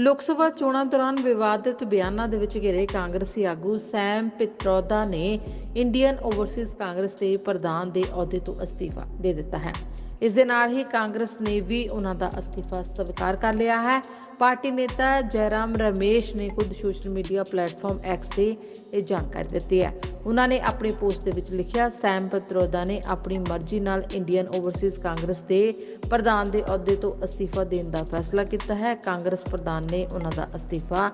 ਲੋਕ ਸਭਾ ਚੋਣਾਂ ਦੌਰਾਨ ਵਿਵਾਦਿਤ ਬਿਆਨਾਂ ਦੇ ਵਿੱਚ ਘਿਰੇ ਕਾਂਗਰਸੀ ਆਗੂ ਸੈਮ ਪਿਤਰੋਦਾ ਨੇ ਇੰਡੀਅਨ ਓਵਰਸੀਜ਼ ਕਾਂਗਰਸ ਦੇ ਪ੍ਰਧਾਨ ਦੇ ਅਹੁਦੇ ਤੋਂ ਅਸਤੀਫਾ ਦੇ ਦਿੱਤਾ ਹੈ। ਇਸ ਦੇ ਨਾਲ ਹੀ ਕਾਂਗਰਸ ਨੇ ਵੀ ਉਹਨਾਂ ਦਾ ਅਸਤੀਫਾ ਸਵੀਕਾਰ ਕਰ ਲਿਆ ਹੈ। ਪਾਰਟੀ ਨੇਤਾ ਜੈਰਾਮ ਰਮੇਸ਼ ਨੇ ਖੁਦ ਸੋਸ਼ਲ ਮੀਡੀਆ ਪਲੇਟਫਾਰਮ ਐਕਸ ਤੇ ਇਹ ਜਾਣਕਾਰੀ ਦਿੱਤੀ ਹੈ। ਉਹਨਾਂ ਨੇ ਆਪਣੀ ਪੋਸਟ ਦੇ ਵਿੱਚ ਲਿਖਿਆ, ਸੈਮ ਪਿਤਰੋਦਾ ਨੇ ਆਪਣੀ ਮਰਜ਼ੀ ਨਾਲ ਇੰਡੀਅਨ ਓਵਰਸੀਜ਼ ਕਾਂਗਰਸ ਦੇ ਪ੍ਰਧਾਨ ਦੇ ਅਹੁਦੇ ਤੋਂ ਅਸਤੀਫਾ ਦੇਣ ਦਾ ਫੈਸਲਾ ਕੀਤਾ ਹੈ। ਕਾਂਗਰਸ ਪ੍ਰਧਾਨ ਨੇ ਉਹਨਾਂ ਦਾ ਅਸਤੀਫਾ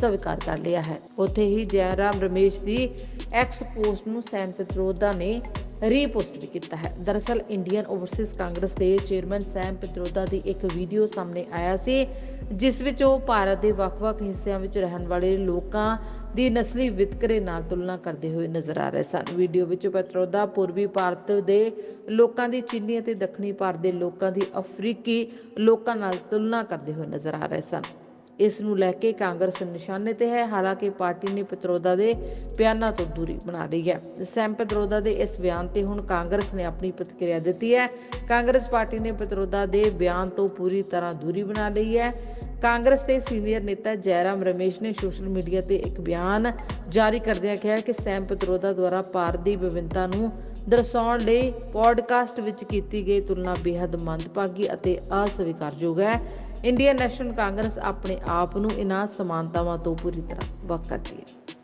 ਸਵੀਕਾਰ ਕਰ ਲਿਆ ਹੈ। ਉੱਥੇ ਹੀ ਜੈਰਾਮ ਰਮੇਸ਼ ਦੀ ਐਕਸ ਪੋਸਟ ਨੂੰ ਸੈਮ ਪਿਤਰੋਦਾ ਨੇ ਰੀਪੋਸਟ ਵੀ ਕੀਤਾ ਹੈ। ਦਰਅਸਲ, ਇੰਡੀਅਨ ਓਵਰਸੀਜ਼ ਕਾਂਗਰਸ ਦੇ ਚੇਅਰਮੈਨ ਸੈਮ ਪਿਤਰੋਦਾ ਦੀ ਇੱਕ ਵੀਡੀਓ ਸਾਹਮਣੇ ਆਇਆ ਸੀ, ਜਿਸ ਵਿੱਚ ਉਹ ਭਾਰਤ ਦੇ ਵੱਖ-ਵੱਖ ਹਿੱਸਿਆਂ ਵਿੱਚ ਰਹਿਣ ਵਾਲੇ ਲੋਕਾਂ ਦੀ ਨਸਲੀ ਵਿਤਕਰੇ ਨਾਲ ਤੁਲਨਾ ਕਰਦੇ ਹੋਏ ਨਜ਼ਰ ਆ ਰਹੇ ਸਨ। ਵੀਡੀਓ ਵਿੱਚ ਪੈਟਰੋਦਾ ਪੂਰਬੀ ਭਾਰਤ ਦੇ ਲੋਕਾਂ ਦੀ ਚੀਨੀ ਅਤੇ ਦੱਖਣੀ ਭਾਰਤ ਦੇ ਲੋਕਾਂ ਦੀ ਅਫਰੀਕੀ ਲੋਕਾਂ ਨਾਲ ਤੁਲਨਾ ਕਰਦੇ ਹੋਏ ਨਜ਼ਰ ਆ ਰਹੇ ਸਨ। ਇਸ ਨੂੰ ਲੈ ਕੇ ਕਾਂਗਰਸ ਨਿਸ਼ਾਨੇ ਤੇ ਹੈ, ਹਾਲਾਂਕਿ ਪਾਰਟੀ ਨੇ ਪਿਤਰੋਦਾ ਦੇ ਬਿਆਨਾਂ ਤੋਂ ਦੂਰੀ ਬਣਾ ਲਈ ਹੈ। ਸੈਮ ਪਿਤਰੋਦਾ ਦੇ ਇਸ ਬਿਆਨ ਤੇ ਹੁਣ ਕਾਂਗਰਸ ਨੇ ਆਪਣੀ ਪ੍ਰਤੀਕਿਰਿਆ ਦਿੱਤੀ ਹੈ। ਕਾਂਗਰਸ ਪਾਰਟੀ ਨੇ ਪਿਤਰੋਦਾ ਦੇ ਬਿਆਨ ਤੋਂ ਪੂਰੀ ਤਰ੍ਹਾਂ ਦੂਰੀ ਬਣਾ ਲਈ ਹੈ। ਕਾਂਗਰਸ ਦੇ ਸੀਨੀਅਰ ਨੇਤਾ ਜੈਰਾਮ ਰਮੇਸ਼ ਨੇ ਸੋਸ਼ਲ ਮੀਡੀਆ ਤੇ ਇੱਕ ਬਿਆਨ ਜਾਰੀ ਕਰਦਿਆਂ ਕਿਹਾ ਕਿ ਸੈਮ ਪਿਤਰੋਦਾ ਦੁਆਰਾ ਭਾਰਤ ਦੀ ਵਿਭਿੰਨਤਾ ਨੂੰ ਦਰਸਾਉਣ ਲਈ ਪੋਡਕਾਸਟ ਵਿੱਚ ਕੀਤੀ ਗਈ ਤੁਲਨਾ ਬੇहद ਮੰਦਭਾਗੀ ਅਤੇ ਅਸਵੀਕਾਰਯੋਗ ਹੈ। ਇੰਡੀਅਨ ਨੈਸ਼ਨਲ ਕਾਂਗਰਸ ਆਪਣੇ ਆਪ ਨੂੰ ਇਹਨਾਂ ਸਮਾਨਤਾਵਾਂ ਤੋਂ ਪੂਰੀ ਤਰ੍ਹਾਂ ਵੱਖ ਕਰਦੀ ਹੈ।